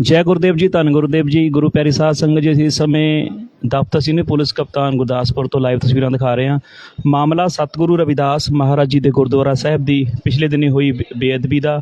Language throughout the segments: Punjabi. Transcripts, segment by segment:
ਜੈ ਗੁਰਦੇਵ ਜੀ, ਧੰਨ ਗੁਰਦੇਵ ਜੀ। ਗੁਰੂ ਪਿਆਰੀ ਸਾਧ ਸੰਗਤ ਜੀ ਅਸੀਂ ਇਸ ਸਮੇਂ ਦਫ਼ਤਰ ਸੀਨੀਅਰ ਪੁਲਿਸ ਕਪਤਾਨ ਗੁਰਦਾਸਪੁਰ ਤੋਂ ਲਾਈਵ ਤਸਵੀਰਾਂ ਦਿਖਾ ਰਹੇ ਹਾਂ। ਮਾਮਲਾ ਸਤਿਗੁਰੂ ਰਵਿਦਾਸ ਮਹਾਰਾਜ ਜੀ ਦੇ ਗੁਰਦੁਆਰਾ ਸਾਹਿਬ ਦੀ ਪਿਛਲੇ ਦਿਨੀ ਹੋਈ ਬੇ- ਬੇਅਦਬੀ ਦਾ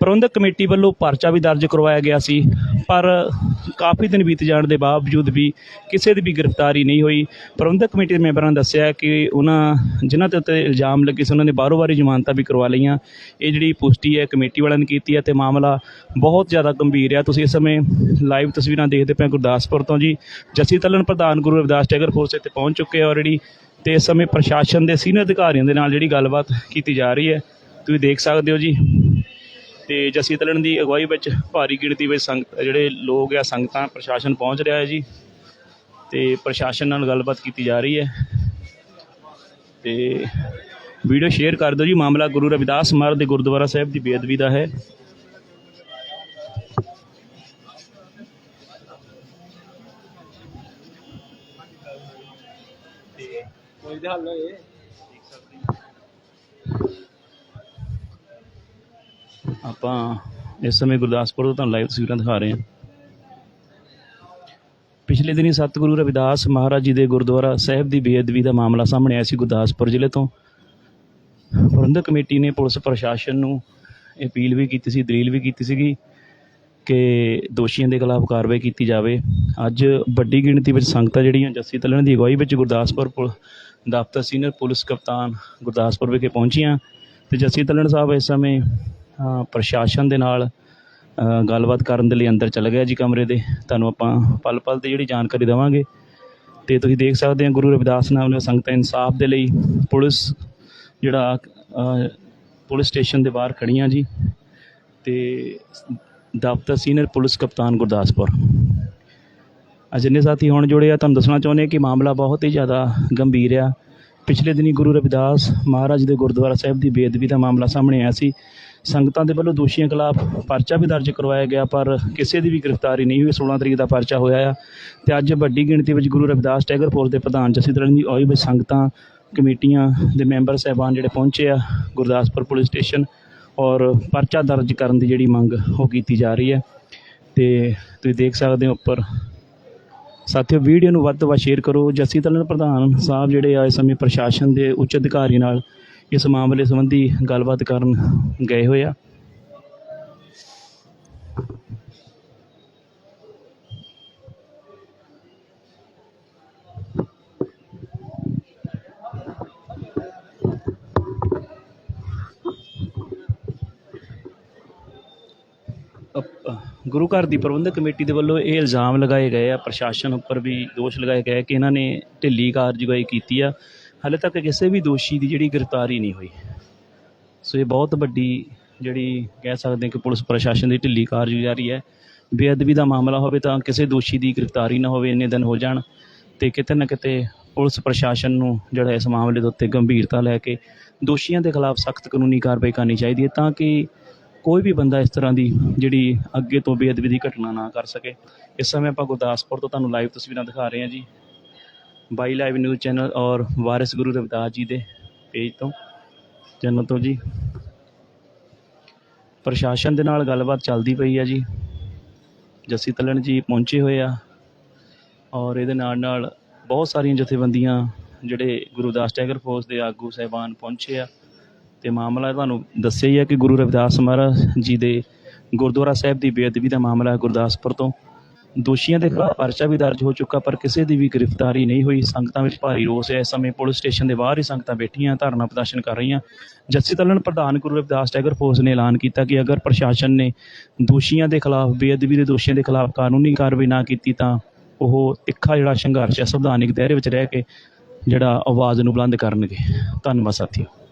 ਪ੍ਰਬੰਧਕ ਕਮੇਟੀ ਵੱਲੋਂ ਪਰਚਾ ਵੀ ਦਰਜ ਕਰਵਾਇਆ ਗਿਆ ਸੀ। ਪਰ ਕਾਫੀ ਦਿਨ ਬੀਤ ਜਾਣ ਦੇ ਬਾਵਜੂਦ ਵੀ ਕਿਸੇ ਦੀ ਵੀ ਗ੍ਰਿਫਤਾਰੀ ਨਹੀਂ ਹੋਈ। ਪ੍ਰਬੰਧਕ ਕਮੇਟੀ ਦੇ ਮੈਂਬਰਾਂ ਨੇ ਦੱਸਿਆ ਕਿ ਉਹਨਾਂ, ਜਿਨ੍ਹਾਂ ਤੇ ਉੱਤੇ ਇਲਜ਼ਾਮ ਲੱਗੇ ਸੀ, ਉਹਨਾਂ ਨੇ ਬਾਹਰੋਂ ਬਾਰੀ ਜ਼ਮਾਨਤਾਂ ਵੀ ਕਰਵਾ ਲਈਆਂ। ਇਹ ਜਿਹੜੀ ਪੁਸ਼ਟੀ ਹੈ, ਕਮੇਟੀ ਵਾਲਿਆਂ ਨੇ ਕੀਤੀ ਹੈ ਤੇ ਮਾਮਲਾ ਬਹੁਤ ਜ਼ਿਆਦਾ ਗੰਭੀਰ ਹੈ। ਤੁਸੀਂ ਇਸ ਸਮੇਂ ਲਾਈਵ ਤਸਵੀਰਾਂ ਦੇਖਦੇ ਪਏ ਗੁਰਦਾਸਪੁਰ ਤੋਂ ਜੀ। ਜੱਸੀ ਤਲਨ ਪ੍ਰਧਾਨ ਗੁਰੂ ਰਵਿਦਾਸ ਟੈਗਰ ਫੋਰਸ ਇੱਥੇ ਪਹੁੰਚ ਚੁੱਕੇ ਆ ਆਲਰੇਡੀ ਤੇ ਇਸ ਸਮੇਂ ਪ੍ਰਸ਼ਾਸਨ ਦੇ ਸੀਨੀਅਰ ਅਧਿਕਾਰੀਆਂ ਦੇ ਨਾਲ ਜਿਹੜੀ ਗੱਲਬਾਤ ਕੀਤੀ ਜਾ ਰਹੀ ਹੈ, ਤੁਸੀਂ ਦੇਖ ਸਕਦੇ ਹੋ ਜੀ। ਤੇ ਜੱਸੀ ਤਲਣ ਦੀ ਅਗਵਾਈ ਵਿੱਚ ਭਾਰੀ ਗਿਣਤੀ ਵਿੱਚ ਸੰਗਤ, ਜਿਹੜੇ ਲੋਕ ਆ, ਸੰਗਤਾਂ, ਪ੍ਰਸ਼ਾਸਨ ਪਹੁੰਚ ਰਿਹਾ ਹੈ ਜੀ। ਤੇ ਪ੍ਰਸ਼ਾਸਨ ਨਾਲ ਗੱਲਬਾਤ ਕੀਤੀ ਜਾ ਰਹੀ ਹੈ। ਤੇ ਵੀਡੀਓ ਸ਼ੇਅਰ ਕਰ ਦਿਓ ਜੀ। ਮਾਮਲਾ ਗੁਰੂ ਰਵਿਦਾਸ ਮਹਾਰਾਜ ਦੇ ਗੁਰਦੁਆਰਾ ਸਾਹਿਬ ਦੀ ਬੇਅਦਬੀ ਦਾ ਹੈ। ਆਪਾਂ ਇਸ ਸਮੇਂ ਗੁਰਦਾਸਪੁਰ ਤੋਂ ਤੁਹਾਨੂੰ ਲਾਈਵ ਤਸਵੀਰਾਂ ਦਿਖਾ ਰਹੇ ਹਾਂ। ਪਿਛਲੇ ਦਿਨੀ ਸਤਿਗੁਰੂ ਰਵਿਦਾਸ ਮਹਾਰਾਜ ਜੀ ਦੇ ਗੁਰਦੁਆਰਾ ਸਾਹਿਬ ਦੀ ਬੇਅਦਬੀ ਦਾ ਮਾਮਲਾ ਸਾਹਮਣੇ ਆਇਆ ਸੀ ਗੁਰਦਾਸਪੁਰ ਜ਼ਿਲ੍ਹੇ ਤੋਂ। ਪ੍ਰਬੰਧਕ ਕਮੇਟੀ ਨੇ ਪੁਲਿਸ ਪ੍ਰਸ਼ਾਸਨ ਨੂੰ ਅਪੀਲ ਵੀ ਕੀਤੀ ਸੀ, ਦਲੀਲ ਵੀ ਕੀਤੀ ਸੀਗੀ ਕਿ ਦੋਸ਼ੀਆਂ ਦੇ ਖਿਲਾਫ ਕਾਰਵਾਈ ਕੀਤੀ ਜਾਵੇ। ਅੱਜ ਵੱਡੀ ਗਿਣਤੀ ਵਿੱਚ ਸੰਗਤਾਂ ਜਿਹੜੀਆਂ ਜੱਸੀ ਤਲਣ ਦੀ ਅਗਵਾਈ ਵਿੱਚ ਗੁਰਦਾਸਪੁਰ ਪੁਲ ਦਫ਼ਤਰ ਸੀਨੀਅਰ ਪੁਲਿਸ ਕਪਤਾਨ ਗੁਰਦਾਸਪੁਰ ਵਿਖੇ ਪਹੁੰਚੀਆਂ। ਤੇ ਜੱਸੀ ਤਲਣ ਸਾਹਿਬ ਇਸ ਸਮੇਂ ਅ, ਪ੍ਰਸ਼ਾਸਨ ਦੇ ਨਾਲ ਗੱਲਬਾਤ ਕਰਨ ਦੇ ਲਈ ਅੰਦਰ ਚਲੇ ਗਿਆ ਜੀ ਕਮਰੇ ਦੇ। ਤੁਹਾਨੂੰ ਆਪਾਂ ਪਲ ਪਲ ਦੀ ਜਿਹੜੀ ਜਾਣਕਾਰੀ ਦੇਵਾਂਗੇ। ਤੇ ਤੁਸੀਂ ਦੇਖ ਸਕਦੇ ਹੋ ਗੁਰੂ ਰਵਿਦਾਸ ਨਾਮ ਨੇ ਸੰਗਤਾਂ ਇਨਸਾਫ ਦੇ ਲਈ ਪੁਲਿਸ ਜਿਹੜਾ ਪੁਲਿਸ ਸਟੇਸ਼ਨ ਦੇ ਬਾਹਰ ਖੜੀਆਂ ਜੀ। ਤੇ ਦਫ਼ਤਰ ਸੀਨੀਅਰ ਪੁਲਿਸ ਕਪਤਾਨ ਗੁਰਦਾਸਪੁਰ। ਅਜਿੰਨੇ ਸਾਥੀ ਹੁਣ ਜੁੜੇ ਆ ਤੁਹਾਨੂੰ ਦੱਸਣਾ ਚਾਹੁੰਦੇ ਹਾਂ ਕਿ ਮਾਮਲਾ ਬਹੁਤ ਹੀ ਜ਼ਿਆਦਾ ਗੰਭੀਰ ਆ। ਪਿਛਲੇ ਦਿਨੀ ਗੁਰੂ ਰਵਿਦਾਸ ਮਹਾਰਾਜ ਦੇ ਗੁਰਦੁਆਰਾ ਸਾਹਿਬ ਦੀ ਬੇਅਦਬੀ ਦਾ ਮਾਮਲਾ ਸਾਹਮਣੇ ਆਇਆ ਸੀ। ਸੰਗਤਾਂ ਦੇ ਵੱਲੋਂ ਦੋਸ਼ੀਆਂ ਖਿਲਾਫ ਪਰਚਾ ਵੀ ਦਰਜ ਕਰਵਾਇਆ ਗਿਆ, ਪਰ ਕਿਸੇ ਦੀ ਵੀ ਗ੍ਰਿਫਤਾਰੀ ਨਹੀਂ ਹੋਈ। 16 ਤਰੀਕ ਦਾ ਪਰਚਾ ਹੋਇਆ ਆ ਤੇ ਅੱਜ ਵੱਡੀ ਗਿਣਤੀ ਵਿੱਚ ਗੁਰੂ ਰਵਿਦਾਸ ਟੈਗਰ ਫੋਰਸ ਦੇ ਪ੍ਰਧਾਨ ਜਸੀਦਰਨ ਦੀ ਆਈ ਵਿੱਚ ਸੰਗਤਾਂ, ਕਮੇਟੀਆਂ ਦੇ ਮੈਂਬਰ ਸਹਿਬਾਨ ਜਿਹੜੇ ਪਹੁੰਚੇ ਆ ਗੁਰਦਾਸਪੁਰ ਪੁਲਿਸ ਸਟੇਸ਼ਨ ਔਰ ਪਰਚਾ ਦਰਜ ਕਰਨ ਦੀ ਜਿਹੜੀ ਮੰਗ ਉਹ ਕੀਤੀ ਜਾ ਰਹੀ ਹੈ। ਤੇ ਤੁਸੀਂ ਦੇਖ ਸਕਦੇ ਹੋ ਉੱਪਰ। ਸਾਥੀਓ, ਵੀਡੀਓ ਨੂੰ ਵੱਧ ਤੋਂ ਵੱਧ ਸ਼ੇਅਰ ਕਰੋ। ਜੱਸੀ ਤਲਨ ਪ੍ਰਧਾਨ ਸਾਹਿਬ ਜਿਹੜੇ ਆ ਇਸ ਸਮੇਂ ਪ੍ਰਸ਼ਾਸਨ ਦੇ ਉੱਚ ਅਧਿਕਾਰੀ ਨਾਲ ਇਸ ਮਾਮਲੇ ਸੰਬੰਧੀ ਗੱਲਬਾਤ ਕਰਨ ਗਏ ਹੋਏ ਆ। ਗੁਰੂ ਘਰ ਦੀ ਪ੍ਰਬੰਧਕ ਕਮੇਟੀ ਦੇ ਵੱਲੋਂ ਇਹ ਇਲਜ਼ਾਮ ਲਗਾਏ ਗਏ ਆ, ਪ੍ਰਸ਼ਾਸਨ ਉੱਪਰ ਵੀ ਦੋਸ਼ ਲਗਾਏ ਗਏ ਕਿ ਇਹਨਾਂ ਨੇ ਢਿੱਲੀ ਕਾਰਜਵਾਈ ਕੀਤੀ ਆ। ਹਾਲੇ ਤੱਕ ਕਿਸੇ ਵੀ ਦੋਸ਼ੀ ਦੀ ਜਿਹੜੀ ਗ੍ਰਿਫਤਾਰੀ ਨਹੀਂ ਹੋਈ। ਸੋ ਇਹ ਬਹੁਤ ਵੱਡੀ ਜਿਹੜੀ ਕਹਿ ਸਕਦੇ ਹਾਂ ਕਿ ਪੁਲਿਸ ਪ੍ਰਸ਼ਾਸਨ ਦੀ ਢਿੱਲੀ ਕਾਰਜਗੁਜ਼ਾਰੀ ਹੈ। ਬੇਅਦਬੀ ਦਾ ਮਾਮਲਾ ਹੋਵੇ ਤਾਂ ਕਿਸੇ ਦੋਸ਼ੀ ਦੀ ਗ੍ਰਿਫਤਾਰੀ ਨਾ ਹੋਵੇ, ਇੰਨੇ ਦਿਨ ਹੋ ਜਾਣ ਤੇ ਕਿਤੇ ਨਾ ਕਿਤੇ ਪੁਲਿਸ ਪ੍ਰਸ਼ਾਸਨ ਨੂੰ ਜਿਹੜਾ ਇਸ ਮਾਮਲੇ ਦੇ ਉੱਤੇ ਗੰਭੀਰਤਾ ਲੈ ਕੇ ਦੋਸ਼ੀਆਂ ਦੇ ਖਿਲਾਫ ਸਖਤ ਕਾਨੂੰਨੀ ਕਾਰਵਾਈ ਕਰਨੀ ਚਾਹੀਦੀ ਹੈ ਤਾਂ ਕਿ ਕੋਈ ਵੀ ਬੰਦਾ ਇਸ ਤਰ੍ਹਾਂ ਦੀ ਜਿਹੜੀ ਅੱਗੇ ਤੋਂ ਬੇਅਦਬੀ ਦੀ ਘਟਨਾ ਨਾ ਕਰ ਸਕੇ। ਇਸ ਸਮੇਂ ਆਪਾਂ ਗੁਰਦਾਸਪੁਰ ਤੋਂ ਤੁਹਾਨੂੰ ਲਾਈਵ ਤਸਵੀਰਾਂ ਦਿਖਾ ਰਹੇ ਹਾਂ ਜੀ। ਬਾਈ ਲਾਈਵ ਨਿਊਜ਼ ਚੈਨਲ ਔਰ ਵਾਰਿਸ ਗੁਰੂ ਰਵਿਦਾਸ ਜੀ ਦੇ ਪੇਜ ਤੋਂ, ਚੈਨਲ ਤੋਂ ਜੀ। ਪ੍ਰਸ਼ਾਸਨ ਦੇ ਨਾਲ ਗੱਲਬਾਤ ਚੱਲਦੀ ਪਈ ਆ ਜੀ। ਜੱਸੀ ਤਲਣ ਜੀ ਪਹੁੰਚੇ ਹੋਏ ਆ ਔਰ ਇਹਦੇ ਨਾਲ ਨਾਲ ਬਹੁਤ ਸਾਰੀਆਂ ਜਥੇਬੰਦੀਆਂ ਜਿਹੜੇ ਗੁਰਦਾਸ ਟੈਗਰ ਫੋਰਸ ਦੇ ਆਗੂ ਸਹਿਬਾਨ ਪਹੁੰਚੇ ਆ। ਤੇ ਮਾਮਲਾ ਤੁਹਾਨੂੰ ਦੱਸਿਆ ਹੀ ਹੈ ਕਿ ਗੁਰੂ ਰਵਿਦਾਸ ਮਹਾਰਾਜ ਜੀ ਦੇ ਗੁਰਦੁਆਰਾ ਸਾਹਿਬ ਦੀ ਬੇਅਦਬੀ ਦਾ ਮਾਮਲਾ ਹੈ ਗੁਰਦਾਸਪੁਰ ਤੋਂ ਦੋਸ਼ੀਆਂ ਦੇ ਖਿਲਾਫ ਪਰਚਾ ਵੀ ਦਰਜ ਹੋ ਚੁੱਕਾ, ਪਰ ਕਿਸੇ ਦੀ ਵੀ ਗ੍ਰਿਫਤਾਰੀ ਨਹੀਂ ਹੋਈ। ਸੰਗਤਾਂ ਵਿੱਚ ਭਾਰੀ ਰੋਸ ਹੈ। ਇਸ ਸਮੇਂ ਪੁਲਿਸ ਸਟੇਸ਼ਨ ਦੇ ਬਾਹਰ ਹੀ ਸੰਗਤਾਂ ਬੈਠੀਆਂ, ਧਰਨਾ ਪ੍ਰਦਰਸ਼ਨ ਕਰ ਰਹੀਆਂ। ਜੱਸੀ ਤਲਣ ਪ੍ਰਧਾਨ ਗੁਰੂ ਰਵਿਦਾਸ ਟੈਗਰ ਫੋਰਸ ਨੇ ਐਲਾਨ ਕੀਤਾ ਕਿ ਅਗਰ ਪ੍ਰਸ਼ਾਸਨ ਨੇ ਦੋਸ਼ੀਆਂ ਦੇ ਖਿਲਾਫ, ਬੇਅਦਬੀ ਦੇ ਦੋਸ਼ੀਆਂ ਦੇ ਖਿਲਾਫ ਕਾਨੂੰਨੀ ਕਾਰਵਾਈ ਨਾ ਕੀਤੀ, ਤਾਂ ਉਹ ਤਿੱਖਾ ਜਿਹੜਾ ਸੰਘਰਸ਼ ਹੈ, ਸੰਵਿਧਾਨਿਕ ਦਾਇਰੇ ਵਿੱਚ ਰਹਿ ਕੇ ਜਿਹੜਾ ਆਵਾਜ਼ ਨੂੰ ਬੁਲੰਦ ਕਰਨਗੇ। ਧੰਨਵਾਦ, ਸਾਥੀਓ।